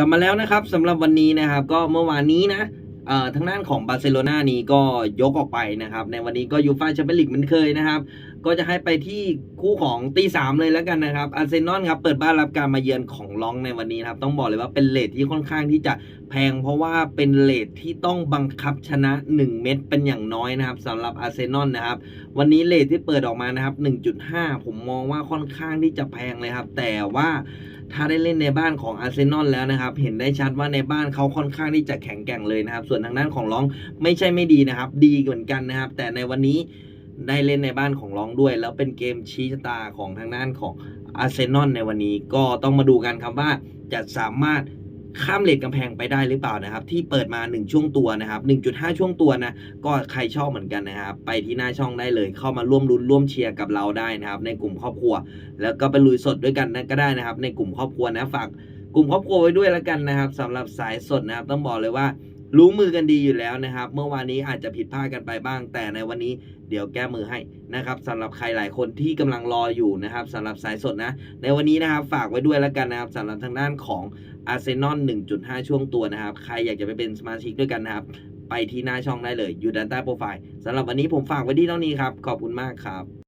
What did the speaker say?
ลับมาแล้วนะครับสำหรับวันนี้นะครับ ก็เมื่อวานนี้นะ ทางด้านของบาร์เซโลนานี้ก็ยกออกไปนะครับ ในวันนี้ก็ยูฟ่าแชมเปี้ยนลีกเหมือนเคยนะครับ ก็จะให้ไปที่คู่ของตีสามเลยแล้วกันนะครับอาร์เซนอลครับเปิดบ้านรับการมาเยือนของลองในวันนี้นะครับ ต้องบอกเลยว่าเป็นเลทที่ค่อนข้างที่จะแพง เพราะว่าเป็นเลทที่ต้องบังคับชนะ 1 เม็ดเป็นอย่างน้อยนะครับสำหรับอาร์เซนอลนะครับ วันนี้เลทที่เปิดออกมานะครับ 1.5 ผมมองว่าค่อนข้างที่จะแพงเลยครับ แต่ว่าถ้าได้เล่นในบ้านของอาร์เซนอลแล้วนะครับ เห็นได้ชัดว่าในบ้านเขาค่อนข้างที่จะแข็งแกร่งเลยนะครับส่วนทางด้านของร้องไม่ใช่ไม่ดีนะครับ ดีเหมือนกันนะครับ แต่ในวันนี้ได้เล่นในบ้านของร้องด้วย แล้วเป็นเกมชี้ชะตาของทางด้านของอาร์เซนอลในวันนี้ก็ต้องมาดูกันครับว่าจะสามารถข้ามเลทกำแพงไปได้หรือเปล่านะครับ ที่เปิดมา 1 ช่วงตัวนะครับ 1.5 ช่วงตัวนะ ก็ใครชอบเหมือนกันนะครับ ไปที่หน้าช่องได้เลย เข้ามาร่วมรุ้นร่วมเชียร์กับเราได้นะครับ ในกลุ่มครอบครัว แล้วก็ไปลุยสดด้วยกันนะก็ได้นะครับ ในกลุ่มครอบครัวนะฝากกลุ่มครอบครัวไว้ด้วยแล้วกันนะครับสำหรับสายสดนะครับ ต้องบอกเลยว่า รู้มือกันดีอยู่แล้วนะครับ เมื่อวานนี้อาจจะผิดพลาดกันไปบ้าง แต่ในวันนี้เดี๋ยวแก้มือให้นะครับสำหรับใครหลายคนที่กำลังรออยู่นะครับสำหรับสายสดนะ ในวันนี้นะครับฝากไว้ด้วยแล้วกันนะครับสำหรับทางด้านของอาร์เซนอล1.5 ช่วงตัวนะครับ ใครอยากจะไปเป็นสมาชิกด้วยกันนะครับ ไปที่หน้าช่องได้เลยอยู่ด้านใต้โปรไฟล์สำหรับวันนี้ผมฝากไว้ที่เท่านี้ครับ ขอบคุณมากครับ